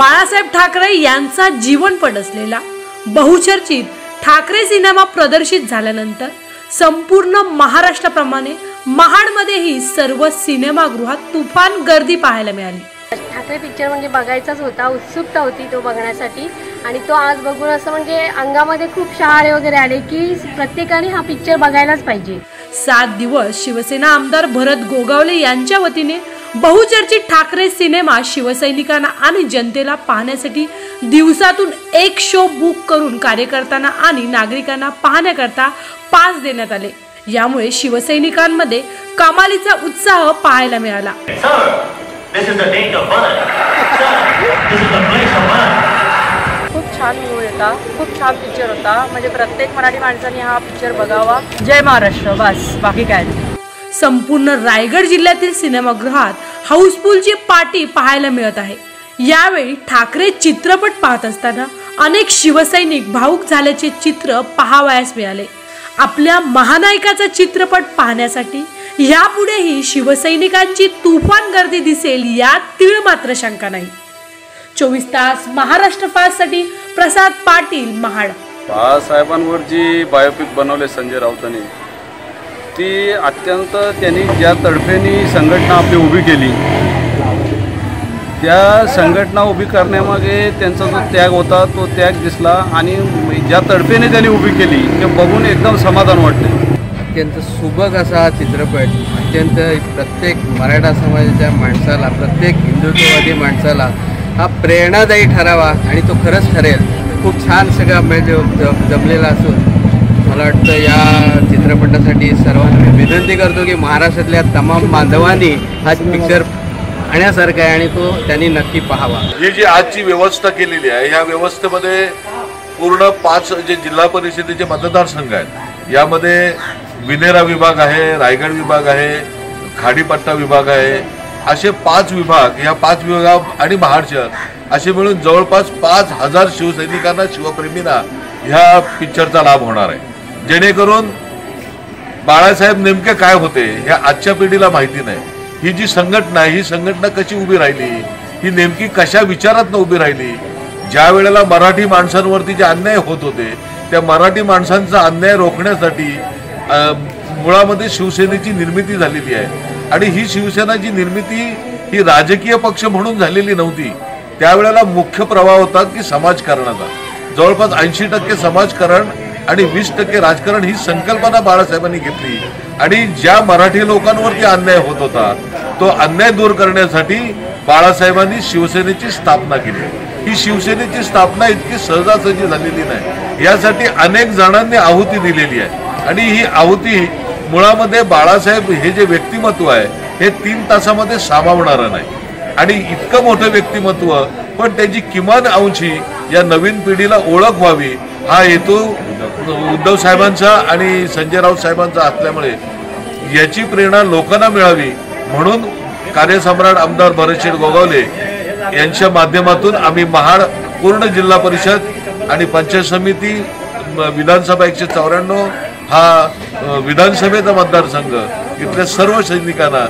बाळासाहेब ठाकरे यांचा जीवनपट असलेला बहुचर्चित ठाकरे सिनेमा प्रदर्शित झाल्यानंतर संपूर्ण महाराष्ट्राप्रमाणे महाडमध्येही सर्व सिनेमागृहात तुफान गर्दी पाहायला मिळाली. ठाकरे पिक्चर म्हणजे बघायचाच होता उत्सुकता होती तो बघण्यासाठी. आणि तो आज बघून असं म्हणजे अंगामध्ये खूप शहारे वगैरे आले की प्रत्येकाने हा पिक्चर बघायलाच पाहिजे. सात दिवस शिवसेना आमदार भरत गोगावले यांच्या वतीने बहुचर्चित ठाकरे सिनेमा शिवसैनिकांना आणि जनतेला पाहण्यासाठी दिवसातून एक शो बुक करून कार्यकर्त्यांना आणि नागरिकांना पाहण्याकरता पास देण्यात आले. यामुळे शिवसैनिकांमध्ये कमालीचा उत्साह पाहायला मिळाला. खूप छान मूळ होता खूप छान पिक्चर होता. म्हणजे प्रत्येक मराठी माणसाने हा पिक्चर बघावा. जय महाराष्ट्र बस बाकी काय नाही. संपूर्ण रायगड जिल्ह्यातील सिनेमागृहात हाऊसफुलची पार्टी पाहायला मिळत आहे. यावेळी ठाकरे चित्रपट पाहत असताना अनेक शिवसैनिक भाऊक झाल्याचे चित्र पाहावयास मिळाले. आपल्या महानायकाचा चित्रपट पाहण्यासाठी यापुढेही शिवसैनिकांची तुफान गर्दी दिसेल यात तीळ मात्र शंका नाही. चोवीस तास महाराष्ट्र फास्टसाठी प्रसाद पाटील महाड. बाळासाहेबांवर जी बायोपिक बनवले संजय राऊतांनी ती अत्यंत त्यांनी ज्या तडफेनी संघटना आपली उभी केली त्या संघटना उभी करण्यामागे त्यांचा जो त्याग होता तो त्याग दिसला आणि ज्या तडफेने त्यांनी उभी केली ते बघून एकदम समाधान वाटते अत्यंत सुबक असा हा चित्रपट अत्यंत प्रत्येक मराठा समाजाच्या माणसाला प्रत्येक हिंदुत्ववादी माणसाला हा प्रेरणादायी ठरावा आणि तो खरंच ठरेल. खूप छान सगळा म्हणजे ज- जमलेला असून. मला वाटतं या चित्रपटासाठी सर्वांना मी विनंती करतो की महाराष्ट्रातल्या तमाम बांधवांनी हा पिक्चर पाहण्यासारखा आहे आणि तो त्यांनी नक्की पाहावा. ही जी आजची व्यवस्था केलेली आहे या व्यवस्थेमध्ये पूर्ण पाच जे जिल्हा परिषदेचे मतदारसंघ आहेत यामध्ये विनेरा विभाग आहे रायगड विभाग आहे खाडीपट्टा विभाग आहे असे पाच विभाग या पाच विभाग आणि महाड शहर असे मिळून जवळपास पाच हजार शिवसैनिकांना शिवप्रेमींना ह्या पिक्चरचा लाभ होणार आहे. जेणेकरून बाळासाहेब नेमके काय होते ह्या आजच्या पिढीला माहिती नाही. ही जी संघटना आहे ही संघटना कशी उभी राहिली? ही नेमकी कशा विचारात उभी राहिली? ज्या वेळेला मराठी माणसांवरती जे अन्याय होत होते त्या मराठी माणसांचा अन्याय रोखण्यासाठी मुळामध्ये शिवसेनेची निर्मिती झालेली आहे. आणि ही शिवसेना जी निर्मिती ही राजकीय पक्ष म्हणून झालेली नव्हती त्यावेळेला मुख्य प्रवाह होता की समाजकारणाचा. जवळपास ऐंशी टक्के समाजकारण आणि वीस टक्के राजकारण ही संकल्पना बाळासाहेबांनी घेतली. आणि ज्या मराठी लोकांवरती अन्याय होत होता तो अन्याय दूर करण्यासाठी बाळासाहेबांनी शिवसेनेची स्थापना केली. ही शिवसेनेची स्थापना इतकी सहजासहजी झालेली नाही. यासाठी अनेक जणांनी आहुती दिलेली आहे. आणि ही आहुती मुळामध्ये बाळासाहेब हे जे व्यक्तिमत्व आहे हे तीन तासामध्ये सामावणारं नाही. आणि इतकं मोठं व्यक्तिमत्व पण त्याची किमान अंशी या नवीन पिढीला ओळख व्हावी हा हेतू उद्धव साहेबांचा आणि संजय राऊत साहेबांचा असल्यामुळे याची प्रेरणा लोकांना मिळावी म्हणून कार्यसम्राट आमदार भरतशेठ गोगावले यांच्या माध्यमातून आम्ही महाड पूर्ण जिल्हा परिषद आणि पंचायत समिती विधानसभा एकशे चौऱ्याण्णव हा विधानसभेचा मतदारसंघ इथल्या सर्व सैनिकांना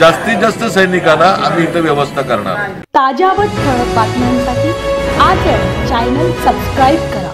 जास्तीत जास्त सैनिकांना आम्ही इथं व्यवस्था करणार. ताज्या व ठळक बातम्यांसाठी आज चॅनल सबस्क्राईब करा.